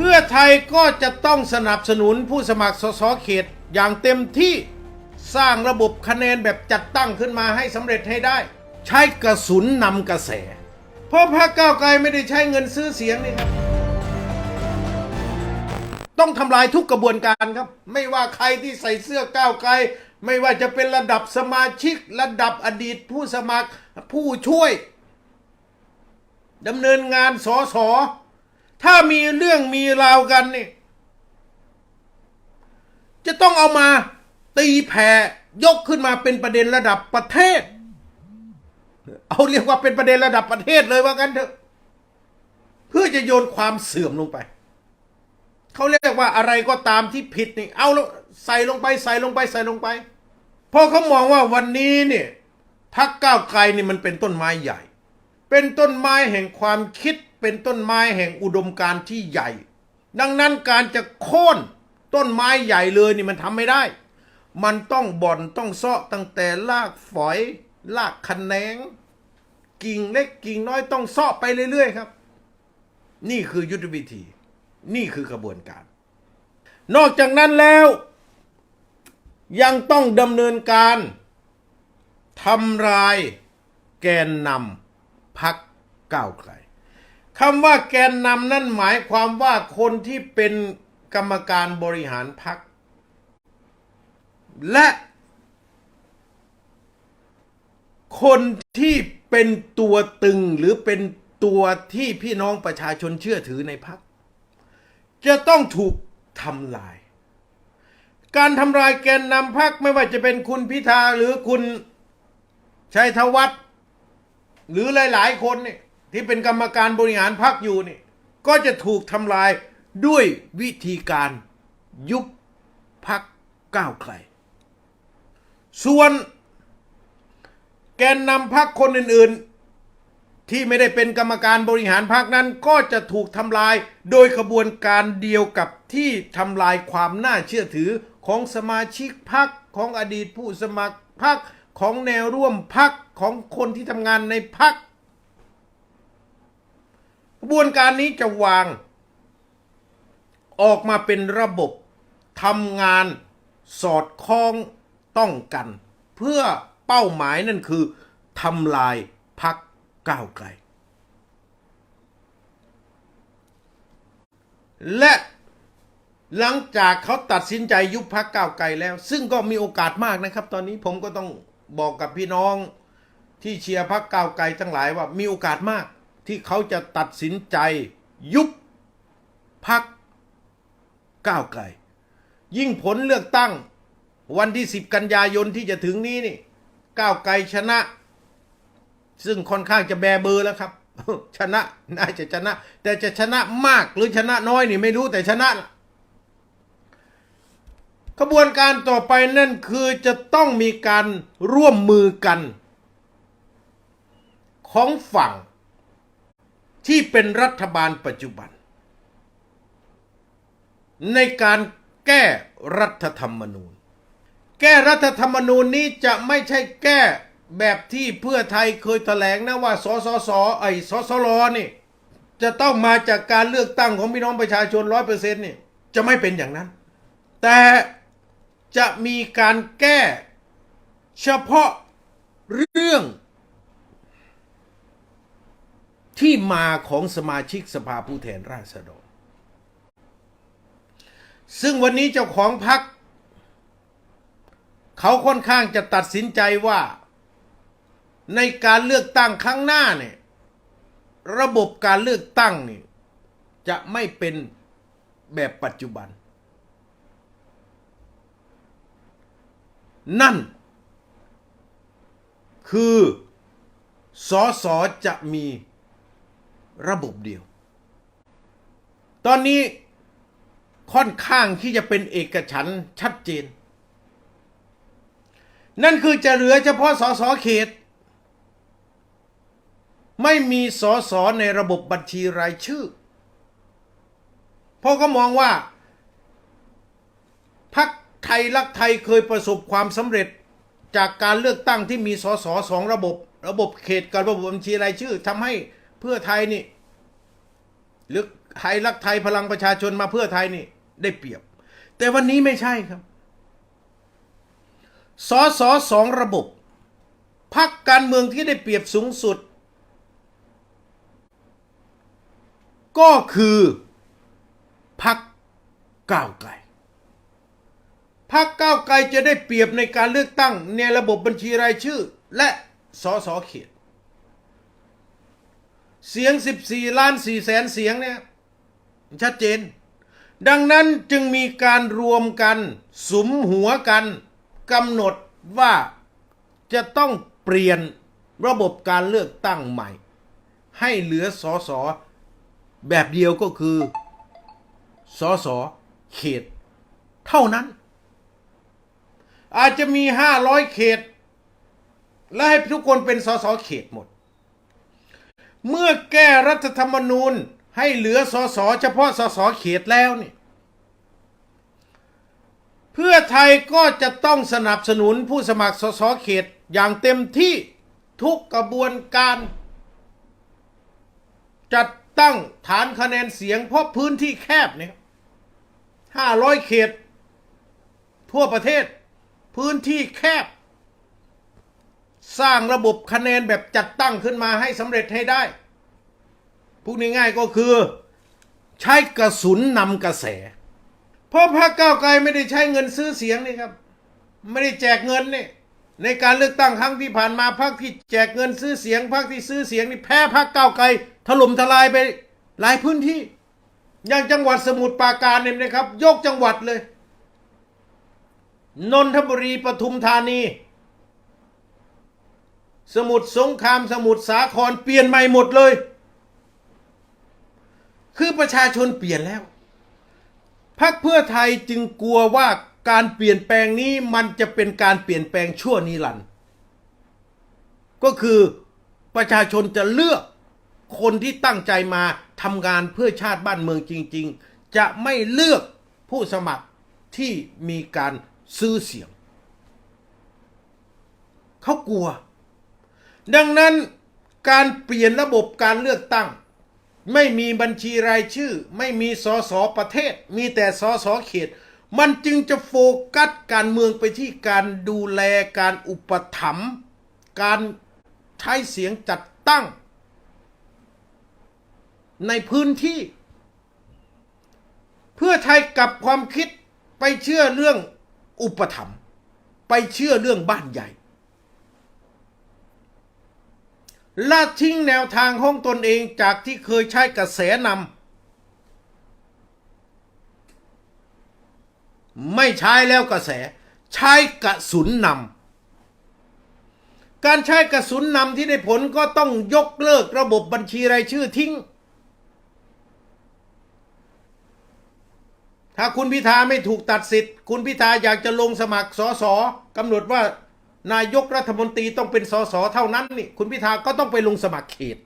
พื่อไทยก็จะต้องสนับสนุนผู้สมัครสสเขตอย่างเต็มที่สร้างระบบคะแนนแบบจัดตั้งขึ้นมาให้สำเร็จให้ได้ ใช้กระสุนนำกระแส เพราะพรรคก้าวไกลไม่ได้ใช้เงินซื้อเสียงนี่ครับ ต้องทำลายทุกกระบวนการครับ ไม่ว่าใครที่ใส่เสื้อก้าวไกล ไม่ว่าจะเป็นระดับสมาชิกระดับอดีตผู้สมัครผู้ช่วยดำเนินงานสอสอ ถ้ามีเรื่องมีราวกันนี่จะต้องเอามาตีแผ่ยกขึ้นมาเป็นประเด็นระดับประเทศ เอาเรียกว่าเป็นประเด็นระดับประเทศเลยว่ากันเถอะ เพื่อจะโยนความเสื่อมลงไป เขาเรียกว่าอะไรก็ตามที่ผิดนี่ เอาล้วใส่ลงไปใส่ลงไปใส่ลงไป เพราะเขามองว่าวันนี้เนี่ยพักก้าวไกลนี่มันเป็นต้นไม้ใหญ่ เป็นต้นไม้แห่งความคิด เป็นต้นไม้แห่งอุดมการที่ใหญ่ ดังนั้นการจะโค่นต้นไม้ใหญ่เลยนี่มันทำไม่ได้ มันต้องบ่อนต้องเซาะตั้งแต่รากฝอยรากคะแนง กิ่งเล็กกิ่งน้อยต้องเซาะไปเรื่อยๆครับ นี่คือยุทธวิธี นี่คือกระบวนการ นอกจากนั้นแล้ว ยังต้องดำเนินการทำลายแกนนำพักก้าวไกล คำว่าแกนนำนั่นหมายความว่าคนที่เป็นกรรมการบริหารพักและ คนที่เป็นตัวตึงหรือเป็นตัวที่พี่น้องประชาชนเชื่อถือในพักจะต้องถูกทำลาย การทำลายแกนนำพักไม่ว่าจะเป็นคุณพิธาหรือคุณชัยธวัฒน์หรือหลาย ๆ คนเนี่ย ที่เป็นกรรมการบริหารพักอยู่นี่ก็จะถูกทำลายด้วยวิธีการยุบพักก้าวไกล ส่วนแกนนำพักคนอื่นๆ ที่ไม่ได้เป็นกรรมการบริหารพักนั้น ก็จะถูกทำลายโดยขบวนการเดียวกับที่ทำลายความน่าเชื่อถือของสมาชิกพักของอดีตผู้สมัครพักของแนวร่วมพักของคนที่ทำงานในพัก กระบวนการนี้จะวาง ออกมาเป็นระบบทำงานสอดคล้องต้องกัน เพื่อเป้าหมายนั่นคือทำลายพักก้าวไกล และหลังจากเขาตัดสินใจยุบพักก้าวไกลแล้ว ซึ่งก็มีโอกาสมากนะครับ ตอนนี้ผมก็ต้องบอกกับพี่น้องที่เชียร์พักก้าวไกลทั้งหลายว่ามีโอกาสมาก ที่เขาจะตัดสินใจยุบพักก้าวไกลยิ่งผลเลือกตั้งวันที่ 10 กันยายนที่จะถึงนี้นี่ก้าวไกลชนะ ซึ่งค่อนข้างจะแบเบอร์แล้วครับ ชนะน่าจะชนะ แต่จะชนะมากหรือชนะน้อยนี่ไม่รู้แต่ชนะล่ะขบวนการต่อไปนั่นคือจะต้องมีการร่วมมือกัน ของฝั่ง ที่เป็นรัฐบาลปัจจุบัน ในการแก้รัฐธรรมนูญ แก้รัฐธรรมนูญนี้จะไม่ใช่แก้แบบที่เพื่อไทยเคยแถลงนะว่า สสสไอ้สสลนี่ จะต้องมาจากการเลือกตั้งของพี่น้องประชาชนร้อยเปอร์เซ็นต์นี่จะไม่เป็นอย่างนั้น แต่จะมีการแก้เฉพาะเรื่อง ที่มาของสมาชิกสภาผู้แทนราษฎร ซึ่งวันนี้เจ้าของพรรคเขาค่อนข้างจะตัดสินใจว่า ในการเลือกตั้งครั้งหน้าเนี่ยระบบการเลือกตั้งนี่จะไม่เป็นแบบปัจจุบัน นั่น คือสอสอจะมี ระบบเดียว ตอนนี้ค่อนข้างที่จะเป็นเอกฉันชัดเจน นั่นคือจะเหลือเฉพาะสสเขต ไม่มีสอสอในระบบบัญชีรายชื่อ เพราะก็มองว่าพักไทยรักไทยเคยประสบความสำเร็จจากการเลือกตั้งที่มีสสสองระบบ ระบบเขตกับระบบบัญชีรายชื่อทำให้ เพื่อไทยนี่ หรือไทยรักไทยพลังประชาชนมาเพื่อไทยนี่ ได้เปรียบ แต่วันนี้ไม่ใช่ครับสอสอสองระบบพักการเมืองที่ได้เปรียบสูงสุด ก็คือพักก้าวไกลพักก้าวไกลจะได้เปรียบในการเลือกตั้งในระบบบัญชีรายชื่อ และสอสอเขต เสียง 14 ล้าน4แสนเสียงเนี่ยชัดเจน ดังนั้นจึงมีการรวมกันสุมหัวกันกำหนดว่าจะต้องเปลี่ยนระบบการเลือกตั้งใหม่ ให้เหลือสอสอแบบเดียวก็คือสอสอเขต เท่านั้น อาจจะมี 500 เขต และให้ทุกคนเป็นสสเขตหมด เมื่อแก้รัฐธรรมนูญให้เหลือสสเฉพาะสสเขตแล้วนี่เพื่อไทยก็จะต้องสนับสนุนผู้สมัครสสเขตอย่างเต็มที่ทุกกระบวนการ จัดตั้งฐานคะแนนเสียงเพราะพื้นที่แคบเนี่ยห้าร้อยเขต ทั่วประเทศ พื้นที่แคบ สร้างระบบคะแนนแบบจัดตั้งขึ้นมาให้สำเร็จให้ได้พูดง่ายๆก็คือ ใช้กระสุนนำกระแส เพราะพรรคก้าวไกลไม่ได้ใช้เงินซื้อเสียงนี่ครับ ไม่ได้แจกเงินนี่ในการเลือกตั้งครั้งที่ผ่านมาพรรคที่แจกเงินซื้อเสียงพรรคที่ซื้อเสียงนี่แพ้พรรคก้าวไกลถล่มทลายไปหลายพื้นที่ อย่างจังหวัดสมุทรปราการเนี่ยนะครับ ยกจังหวัดเลย นนทบุรีปทุมธานี สมุทรสงครามสมุทรสาครเปลี่ยนใหม่หมดเลย คือประชาชนเปลี่ยนแล้วพรรคเพื่อไทยจึงกลัวว่าการเปลี่ยนแปลงนี้มันจะเป็นการเปลี่ยนแปลงชั่วนิรันดร์ก็คือประชาชนจะเลือกคนที่ตั้งใจมาทำงานเพื่อชาติบ้านเมืองจริง ๆ จะไม่เลือกผู้สมัครที่มีการซื้อเสียง เขากลัว ดังนั้นการเปลี่ยนระบบการเลือกตั้ง ไม่มีบัญชีรายชื่อ ไม่มีสอสอประเทศ มีแต่สอสอเขต มันจึงจะโฟกัสการเมืองไปที่การดูแลการอุปถัมภ์การใช้เสียงจัดตั้ง ในพื้นที่ เพื่อไทยกลับความคิดไปเชื่อเรื่องอุปถัมภ์ไปเชื่อเรื่องบ้านใหญ่ ละทิ้งแนวทางของตนเองจากที่เคยใช้กระแสนำไม่ใช้แล้วกระแส ใช้กระสุนนำการใช้กระสุนนำที่ได้ผลก็ต้องยกเลิกระบบบัญชีรายชื่อทิ้ง ถ้าคุณพิธาไม่ถูกตัดสิทธิ์ คุณพิธาอยากจะลงสมัครสอสอกำหนดว่า นายกรัฐมนตรีต้องเป็นสสเท่านั้นนี่คุณพิธาก็ต้องไปลงสมัครเขต